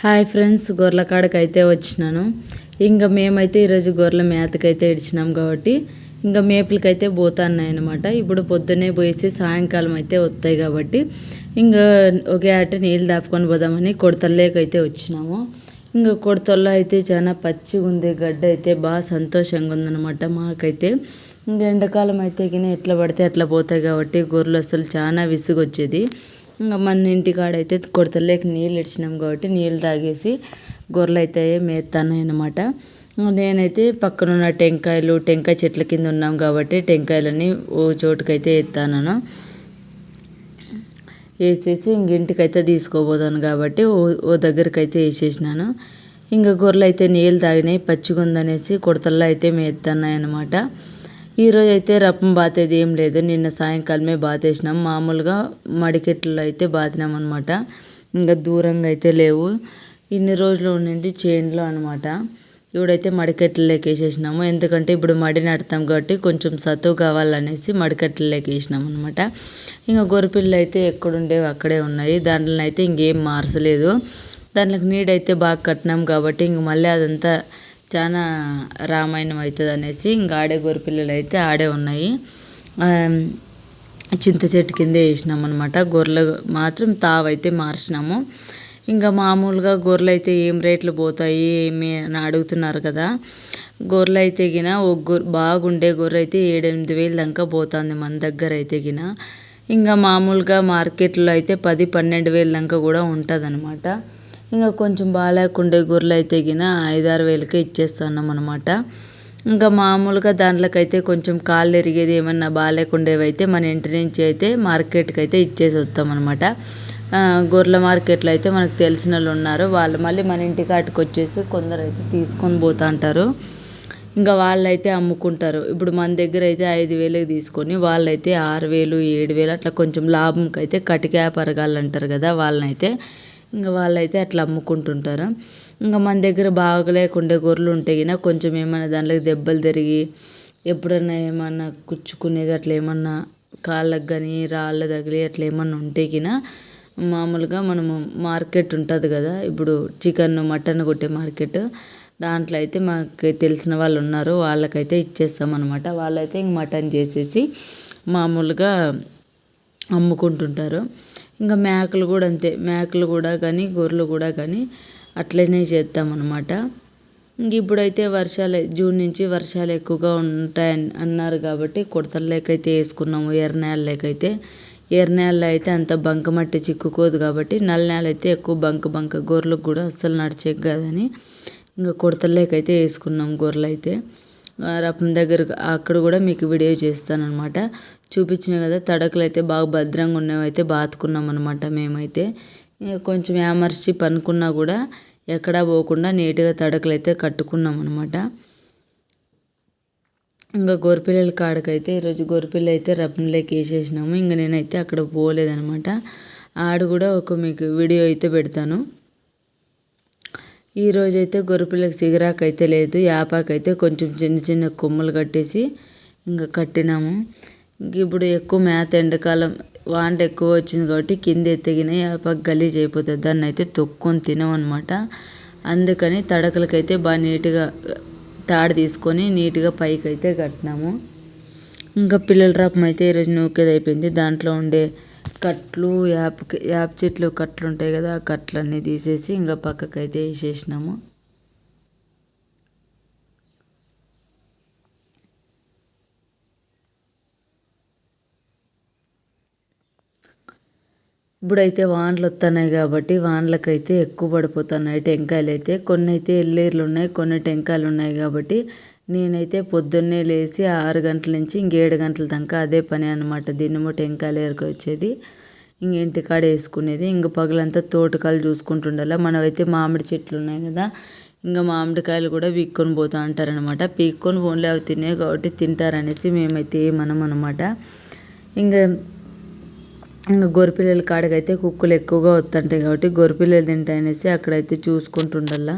Hi friends గొర్రెల కాడకైతే వచ్చినాను. ఇంకా మేమైతే ఈరోజు గొర్రెల మేతకైతే ఇడిచినాం కాబట్టి ఇంకా మేపులకైతే పోతున్నాయి అనమాట ఇప్పుడు పొద్దున్నే పోయేసి సాయంకాలం అయితే వస్తాయి కాబట్టి ఇంకా ఒకే ఆట నీళ్ళు దాపుకొని పోదామని కొడతల్లేకైతే వచ్చినాము. ఇంకా కొడతల్లో అయితే చాలా పచ్చిగా ఉంది గడ్డ అయితే బాగా సంతోషంగా ఉందన్నమాట మాకైతే. ఇంకా ఎండాకాలం అయితే కానీ ఎట్లా పడితే అట్లా పోతాయి కాబట్టి గొర్రెలు అసలు చాలా విసుగొచ్చేది. ఇంకా మన ఇంటికాడైతే కొడతలేక నీళ్ళు ఇచ్చినాం కాబట్టి నీళ్ళు తాగేసి గొర్రెలు అయితే మేస్తాయి అనమాట నేనైతే పక్కన ఉన్న టెంకాయలు టెంకాయ చెట్ల కింద ఉన్నాం కాబట్టి టెంకాయలని ఓ చోటుకైతే ఎత్తాను వేసేసి ఇంక ఇంటికైతే తీసుకోబోదాను కాబట్టి ఓ ఓ దగ్గరికి అయితే వేసేసినాను. ఇంకా గొర్రెలు అయితే నీళ్ళు తాగినాయి పచ్చిగా ఉందనేసి కొడతల్లో అయితే మేస్తున్నాయి అనమాట ఈరోజు అయితే రప్పం బాతేది ఏం లేదు. నిన్న సాయంకాలమే బాతేసినాం. మామూలుగా మడికెట్లో అయితే బాతినాం అనమాట ఇంకా దూరంగా అయితే లేవు. ఇన్ని రోజులు ఉండింది చేన్లో అనమాట ఇప్పుడైతే మడికెట్లలోకి వేసేసినాము ఎందుకంటే ఇప్పుడు మడి నడతాం కాబట్టి కొంచెం సత్తువు కావాలనేసి మడికెట్లలోకి వేసినాం అనమాట ఇంకా గొర్రెపిల్లలు అయితే ఎక్కడుండేవి అక్కడే ఉన్నాయి. దాంట్లో అయితే ఇంకేం మార్చలేదు. దాంట్లోకి నీడైతే బాగా కట్టినాం కాబట్టి ఇంక మళ్ళీ అదంతా చాలా రామాయణం అవుతుంది అనేసి ఇంకా ఆడే గొర్రెపిల్లలు అయితే ఆడే ఉన్నాయి. చింత చెట్టు కిందే వేసినాం అనమాట గొర్రెలు మాత్రం తావైతే మార్చినాము. ఇంకా మామూలుగా గొర్రెలు అయితే ఏం రేట్లు పోతాయి ఏమి అని అడుగుతున్నారు కదా. గొర్రెలు అయితే గిన ఒక గొర్రె బాగుండే గొర్రె అయితే ఏడెనిమిది వేలు దాకా పోతుంది మన దగ్గర అయితే గిన. ఇంకా మామూలుగా మార్కెట్లో అయితే పది పన్నెండు వేలు దాకా కూడా ఉంటుంది అనమాట ఇంకా కొంచెం బాగాలేకుండే గొర్రెలు అయితే గిన ఐదారు వేలకే ఇచ్చేస్తున్నాం అనమాట ఇంకా మామూలుగా దాంట్లోకైతే కొంచెం కాళ్ళు ఎరిగేది ఏమన్నా బాగాలేకుండేవి అయితే మన ఇంటి నుంచి అయితే మార్కెట్కి అయితే ఇచ్చేసి వస్తాం అనమాట గొర్రెల మార్కెట్లో అయితే మనకు తెలిసిన వాళ్ళు ఉన్నారు వాళ్ళు మళ్ళీ మన ఇంటి కాటికి వచ్చేసి కొందరు అయితే తీసుకొని పోతా అంటారు ఇంకా వాళ్ళైతే అమ్ముకుంటారు. ఇప్పుడు మన దగ్గర అయితే ఐదు వేలకు తీసుకొని వాళ్ళైతే ఆరు వేలు ఏడు వేలు అట్లా కొంచెం లాభంకి అయితే కటిక పరగాలంటారు కదా వాళ్ళనైతే. ఇంకా వాళ్ళైతే అట్లా అమ్ముకుంటుంటారు? ఇంకా మన దగ్గర బాగలేకుండే గొర్రెలు ఉంటాయి గిన కొంచెం ఏమైనా దాంట్లోకి దెబ్బలు తిరిగి ఎప్పుడన్నా ఏమన్నా కుచ్చుకునేది అట్లా ఏమన్నా కాళ్ళకు కానీ రాళ్ళ తగిలి అట్లా ఏమన్నా ఉంటే కినా మామూలుగా మనము మార్కెట్ ఉంటుంది కదా. ఇప్పుడు చికెన్ మటన్ కొట్టే మార్కెట్. దాంట్లో అయితే మాకు తెలిసిన వాళ్ళు ఉన్నారు. వాళ్ళకైతే ఇచ్చేస్తాం అనమాట వాళ్ళైతే ఇంక మటన్ చేసేసి మామూలుగా అమ్ముకుంటుంటారు. ఇంకా మేకలు కూడా అంతే. మేకలు కూడా కానీ గొర్రెలు కూడా కానీ అట్లనే చేస్తామన్నమాట. ఇంక ఇప్పుడైతే వర్షాలే జూన్ నుంచి వర్షాలు ఎక్కువగా ఉంటాయని అన్నారు కాబట్టి కుడతల్లోకైతే వేసుకున్నాము ఎర్ర నేలలోకైతే ఎర్ర నేలలో అయితే అంత బంక మట్టి చిక్కుకోదు కాబట్టి నల్ల నేల అయితే ఎక్కువ బంక బంక గొర్రెలకు కూడా అస్సలు నడిచేకి కాదని ఇంకా కుడతల్లోకైతే వేసుకున్నాం గొర్రెలు అయితే రపం దగ్గర అక్కడ కూడా మీకు వీడియో చేస్తాను అనమాట చూపించిన కదా తడకలు అయితే బాగా భద్రంగా ఉన్నవి అయితే బాతుకున్నాం అనమాట మేమైతే. కొంచెం యామర్చి పనుకున్నా కూడా ఎక్కడా పోకుండా నీట్గా తడకలు అయితే కట్టుకున్నాం అనమాట ఇంకా గొర్రెపిల్లల కాడకైతే ఈరోజు గొర్రెపిల్ల అయితే రపంలోకి వేసేసినాము. ఇంకా నేనైతే అక్కడ పోలేదనమాట ఆడు కూడా ఒక మీకు వీడియో అయితే పెడతాను. ఈరోజైతే గొర్రెపిల్లకి సిగరాకు అయితే లేదు యాపాకైతే కొంచెం చిన్న చిన్న కొమ్మలు కట్టేసి ఇంకా కట్టినాము. ఇంక ఇప్పుడు ఎక్కువ మేత ఎండాకాలం వాంట ఎక్కువ వచ్చింది కాబట్టి కింద ఎత్తగిన యాపాకు గలీజ్ అయిపోతుంది. దాన్ని అయితే తొక్కొని తినమనమాట అందుకని తడకలకైతే బాగా నీట్గా తాడు తీసుకొని నీట్గా పైకి అయితే కట్టినాము. ఇంకా పిల్లల రపం అయితే ఈరోజు నూకేది అయిపోయింది. దాంట్లో ఉండే కట్లు యాప్ యాప్ చెట్లు కట్లు ఉంటాయి కదా ఆ కట్లన్నీ తీసేసి ఇంకా పక్కకైతే వేసేసినాము. ఇప్పుడైతే వానలు వస్తున్నాయి కాబట్టి వానలకైతే ఎక్కువ పడిపోతున్నాయి. టెంకాయలు అయితే కొన్ని అయితే ఎల్లేర్లు ఉన్నాయి కొన్ని టెంకాయలు ఉన్నాయి కాబట్టి నేనైతే పొద్దున్నే లేచి ఆరు గంటల నుంచి ఇంకేడు గంటల దాకా అదే పని అనమాట దినము టెంకాయలు ఏరుకొచ్చేది ఇంక ఇంటికాడ వేసుకునేది. ఇంక పగలంతా తోటకాయలు చూసుకుంటుండాల. మనమైతే మామిడి చెట్లు ఉన్నాయి కదా ఇంకా మామిడికాయలు కూడా పీక్కొని పోతూ అంటారనమాట పీక్కొని ఫోన్లో అవి తినే కాబట్టి తింటారనేసి మేమైతే ఏమనం అనమాట ఇంకా ఇంకా గొర్రెపిల్లల కాడకైతే కుక్కలు ఎక్కువగా వస్తుంటాయి కాబట్టి గొర్రెపిల్లలు తింటాయనేసి అక్కడైతే చూసుకుంటుండల్లా